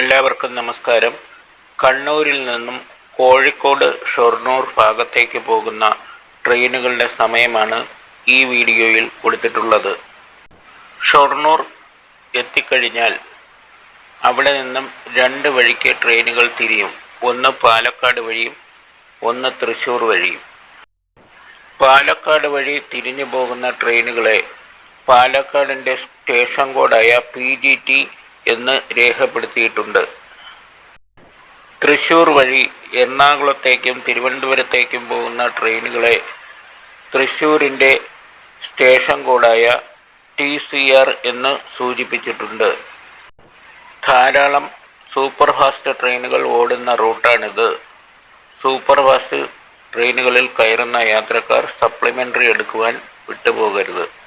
എല്ലാവർക്കും നമസ്കാരം. കണ്ണൂരിൽ നിന്നും കോഴിക്കോട് ഷൊർണൂർ ഭാഗത്തേക്ക് പോകുന്ന ട്രെയിനുകളുടെ സമയമാണ് ഈ വീഡിയോയിൽ കൊടുത്തിട്ടുള്ളത്. ഷൊർണൂർ എത്തിക്കഴിഞ്ഞാൽ അവിടെ നിന്നും രണ്ട് വഴിക്ക് ട്രെയിനുകൾ തിരിയും. ഒന്ന് പാലക്കാട് വഴിയും ഒന്ന് തൃശ്ശൂർ വഴിയും. പാലക്കാട് വഴി തിരിഞ്ഞു പോകുന്ന ട്രെയിനുകളെ പാലക്കാടിന്റെ സ്റ്റേഷൻ കോഡായ പി ജി ടി എന്ന് രേഖപ്പെടുത്തിയിട്ടുണ്ട്. തൃശൂർ വഴി എറണാകുളത്തേക്കും തിരുവനന്തപുരത്തേക്കും പോകുന്ന ട്രെയിനുകളെ തൃശൂരിന്റെ സ്റ്റേഷൻ കോഡായ ടി സി ആർ എന്ന് സൂചിപ്പിച്ചിട്ടുണ്ട്. ധാരാളം സൂപ്പർ ഫാസ്റ്റ് ട്രെയിനുകൾ ഓടുന്ന റൂട്ടാണിത്. സൂപ്പർ ഫാസ്റ്റ് ട്രെയിനുകളിൽ കയറുന്ന യാത്രക്കാർ സപ്ലിമെന്ററി എടുക്കുവാൻ വിട്ടുപോകരുത്.